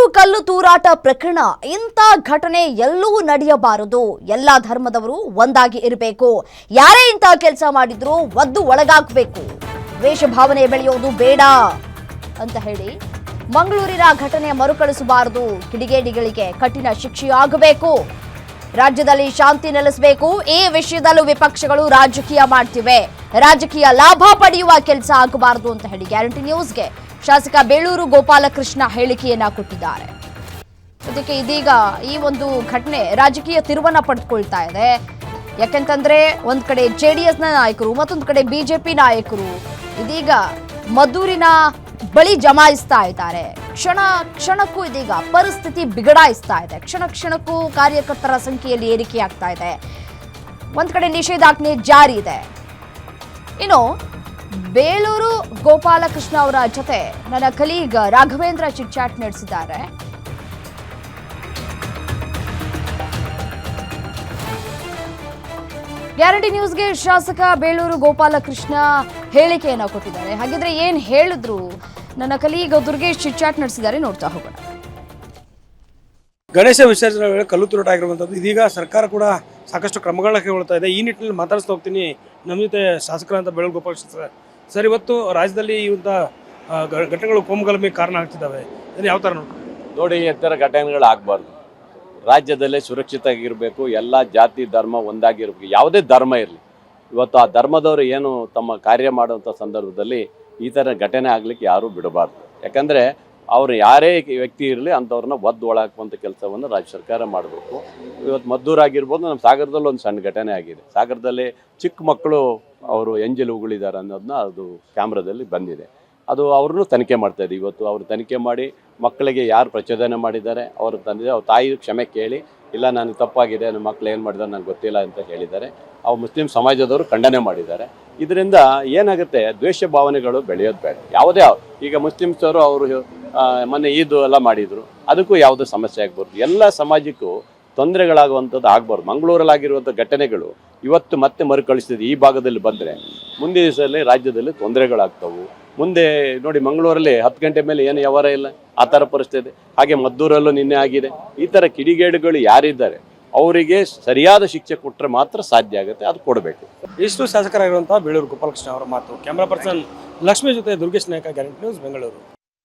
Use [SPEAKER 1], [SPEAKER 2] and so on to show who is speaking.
[SPEAKER 1] ನೀರು ಕಲ್ಲು ತೂರಾಟ ಪ್ರಕರಣ, ಇಂಥ ಘಟನೆ ಎಲ್ಲೂ ನಡೆಯಬಾರದು. ಎಲ್ಲ ಧರ್ಮದವರು ಒಂದಾಗಿ ಇರಬೇಕು. ಯಾರೇ ಇಂಥ ಕೆಲಸ ಮಾಡಿದ್ರು ಒದ್ದು ಒಳಗಾಗಬೇಕು. ವೇಷಭಾವನೆ ಬೆಳೆಯೋದು ಬೇಡ ಅಂತ ಹೇಳಿ ಮಂಗಳೂರಿನ ಘಟನೆ ಮರುಕಳಿಸಬಾರದು. ಕಿಡಿಗೇಡಿಗಳಿಗೆ ಕಠಿಣ ಶಿಕ್ಷೆಯಾಗಬೇಕು. ರಾಜ್ಯದಲ್ಲಿ ಶಾಂತಿ ನೆಲೆಸಬೇಕು. ಈ ವಿಷಯದಲ್ಲೂ ವಿಪಕ್ಷಗಳು ರಾಜಕೀಯ ಮಾಡ್ತಿವೆ. ರಾಜಕೀಯ ಲಾಭ ಪಡೆಯುವ ಕೆಲಸ ಆಗಬಾರದು ಅಂತ ಹೇಳಿ ಗ್ಯಾರಂಟಿ ನ್ಯೂಸ್ಗೆ ಶಾಸಕ ಬೇಳೂರು ಗೋಪಾಲಕೃಷ್ಣ ಹೇಳಿಕೆಯನ್ನ ಕೊಟ್ಟಿದ್ದಾರೆ. ಅದಕ್ಕೆ ಇದೀಗ ಈ ಒಂದು ಘಟನೆ ರಾಜಕೀಯ ತಿರುವನ್ನ ಪಡೆದುಕೊಳ್ತಾ ಇದೆ. ಯಾಕೆಂತಂದ್ರೆ ಒಂದ್ ಕಡೆ ಜೆ ಡಿ ಎಸ್ನ ನಾಯಕರು ಮತ್ತೊಂದು ಕಡೆ ಬಿಜೆಪಿ ನಾಯಕರು. ಇದೀಗ ಮದ್ದೂರಿನ ಬಳಿ ಜಮಾಯಿಸ್ತಾ ಇದ್ದಾರೆ. ಕ್ಷಣ ಕ್ಷಣಕ್ಕೂ ಇದೀಗ ಪರಿಸ್ಥಿತಿ ಬಿಗಡಾಯಿಸ್ತಾ ಇದೆ. ಕ್ಷಣ ಕ್ಷಣಕ್ಕೂ ಕಾರ್ಯಕರ್ತರ ಸಂಖ್ಯೆಯಲ್ಲಿ ಏರಿಕೆಯಾಗ್ತಾ ಇದೆ. ಒಂದ್ ಕಡೆ ನಿಷೇಧಾಜ್ಞೆ ಜಾರಿ ಇದೆ. ಇನ್ನು ಬೇಲೂರು ಗೋಪಾಲಕೃಷ್ಣ ಅವರ ಜೊತೆ ನನ್ನ ಕಲೀಗ್ ರಾಘವೇಂದ್ರ ಚಿಟ್ಚಾಟ್ ನಡೆಸಿದ್ದಾರೆ. ಗ್ಯಾರಂಟಿ ನ್ಯೂಸ್ಗೆ ಶಾಸಕ ಬೇಲೂರು ಗೋಪಾಲಕೃಷ್ಣ ಹೇಳಿಕೆಯನ್ನು ಕೊಟ್ಟಿದ್ದಾರೆ. ಹಾಗಿದ್ರೆ ಏನ್ ಹೇಳಿದ್ರು ನನ್ನ ಕಲೀಗ ದುರ್ಗೇಶ್ ಚಿಟ್ಚಾಟ್ ನಡೆಸಿದ್ದಾರೆ ನೋಡ್ತಾ ಹೋಗೋಣ.
[SPEAKER 2] ಗಣೇಶ ವಿಸರ್ಜನೆ ವೇಳೆ ಕಲ್ಲು ತುರುಟಾಗಿರುವಂಥದ್ದು ಇದೀಗ ಸರ್ಕಾರ ಕೂಡ ಸಾಕಷ್ಟು ಕ್ರಮಗಳನ್ನ ಕೈಗೊಳ್ತಾ ಇದೆ. ಈ ನಿಟ್ಟಿನಲ್ಲಿ ಮಾತಾಡಿಸ್ತಾ ಹೋಗ್ತೀನಿ. ನಮ್ಮ ಜೊತೆ ಶಾಸಕರಂತ ಬೆಳಗ್ಗೆ ಗೋಪಾಲ ಸರ್ ಸರ್ ಇವತ್ತು ರಾಜ್ಯದಲ್ಲಿ ಘ- ಘಟನೆಗಳು ಕೋಮುಗಲಭೆಗೆ ಕಾರಣ ಆಗ್ತಿದ್ದಾವೆ. ಇದನ್ನು ಯಾವ ಥರ ನೋಡಿ
[SPEAKER 3] ನೋಡಿ ಈ ಥರ ಘಟನೆಗಳು ಆಗಬಾರ್ದು. ರಾಜ್ಯದಲ್ಲೇ ಸುರಕ್ಷಿತವಾಗಿರಬೇಕು. ಎಲ್ಲ ಜಾತಿ ಧರ್ಮ ಒಂದಾಗಿರಬೇಕು. ಯಾವುದೇ ಧರ್ಮ ಇರಲಿ. ಇವತ್ತು ಆ ಧರ್ಮದವರು ಏನು ತಮ್ಮ ಕಾರ್ಯ ಮಾಡುವಂಥ ಸಂದರ್ಭದಲ್ಲಿ ಈ ಥರ ಘಟನೆ ಆಗಲಿಕ್ಕೆ ಯಾರೂ ಬಿಡಬಾರ್ದು. ಯಾಕಂದರೆ ಅವರು ಯಾರೇ ವ್ಯಕ್ತಿ ಇರಲಿ ಅಂಥವ್ರನ್ನ ಒದ್ದು ಒಳಹಾಕುವಂಥ ಕೆಲಸವನ್ನು ರಾಜ್ಯ ಸರ್ಕಾರ ಮಾಡಬೇಕು. ಇವತ್ತು ಮದ್ದೂರಾಗಿರ್ಬೋದು ನಮ್ಮ ಸಾಗರದಲ್ಲಿ ಒಂದು ಸಣ್ಣ ಘಟನೆ ಆಗಿದೆ. ಸಾಗರದಲ್ಲಿ ಚಿಕ್ಕ ಮಕ್ಕಳು ಅವರು ಎಂಜಲು ಉಗುಳಿದ್ದಾರೆ ಅನ್ನೋದನ್ನ ಅದು ಕ್ಯಾಮ್ರಾದಲ್ಲಿ ಬಂದಿದೆ. ಅದು ಅವ್ರನ್ನೂ ತನಿಖೆ ಮಾಡ್ತಾ ಇದೆ. ಇವತ್ತು ಅವರು ತನಿಖೆ ಮಾಡಿ ಮಕ್ಕಳಿಗೆ ಯಾರು ಪ್ರಚೋದನೆ ಮಾಡಿದ್ದಾರೆ, ಅವ್ರ ತಂದೆ ಅವ್ರ ತಾಯಿ ಕ್ಷಮೆ ಕೇಳಿ, ಇಲ್ಲ ನಾನು ತಪ್ಪಾಗಿದೆ, ನನ್ನ ಮಕ್ಕಳು ಏನು ಮಾಡಿದ್ದಾರೆ ನನಗೆ ಗೊತ್ತಿಲ್ಲ ಅಂತ ಹೇಳಿದ್ದಾರೆ. ಅವು ಮುಸ್ಲಿಂ ಸಮಾಜದವರು ಖಂಡನೆ ಮಾಡಿದ್ದಾರೆ. ಇದರಿಂದ ಏನಾಗುತ್ತೆ? ದ್ವೇಷ ಭಾವನೆಗಳು ಬೆಳೆಯೋದು ಬೇಡ. ಯಾವುದೇ ಈಗ ಮುಸ್ಲಿಮ್ಸವರು ಅವರು ಮೊನ್ನೆ ಈದು ಎಲ್ಲ ಮಾಡಿದರು. ಅದಕ್ಕೂ ಯಾವುದೇ ಸಮಸ್ಯೆ ಆಗ್ಬಾರ್ದು. ಎಲ್ಲ ಸಮಾಜಕ್ಕೂ ತೊಂದರೆಗಳಾಗುವಂಥದ್ದು ಆಗ್ಬಾರ್ದು. ಮಂಗಳೂರಲ್ಲಾಗಿರುವಂಥ ಘಟನೆಗಳು ಇವತ್ತು ಮತ್ತೆ ಮರುಕಳಿಸ್ತಿದೆ. ಈ ಭಾಗದಲ್ಲಿ ಬಂದರೆ ಮುಂದಿನ ದಿವಸದಲ್ಲಿ ರಾಜ್ಯದಲ್ಲಿ ತೊಂದರೆಗಳಾಗ್ತವು. ಮುಂದೆ ನೋಡಿ ಮಂಗಳೂರಲ್ಲಿ ಹತ್ತು ಗಂಟೆ ಮೇಲೆ ಏನು ವ್ಯವಹಾರ ಇಲ್ಲ. ಆ ಥರ ಪರಿಸ್ಥಿತಿ. ಹಾಗೆ ಮದ್ದೂರಲ್ಲೂ ನಿನ್ನೆ ಆಗಿದೆ. ಈ ಥರ ಕಿಡಿಗೇಡುಗಳು ಯಾರಿದ್ದಾರೆ? ಅವರಿಗೆ ಸರಿಯಾದ ಶಿಕ್ಷೆ ಕೊಟ್ಟರೆ ಮಾತ್ರ ಸಾಧ್ಯ ಆಗುತ್ತೆ, ಅದು ಕೊಡಬೇಕು.
[SPEAKER 2] ಇಷ್ಟು ಶಾಸಕರಾಗಿರುವಂತಹ ಬೇಳೂರು ಗೋಪಾಲಕೃಷ್ಣ ಅವರ ಮಾತು. ಕ್ಯಾಮ್ರಾ ಪರ್ಸನ್ ಲಕ್ಷ್ಮಿ ಜೊತೆ ದುರ್ಗೇಶ್ ನಾಯಕ, ಗ್ಯಾರಂಟಿ ನ್ಯೂಸ್, ಬೆಂಗಳೂರು.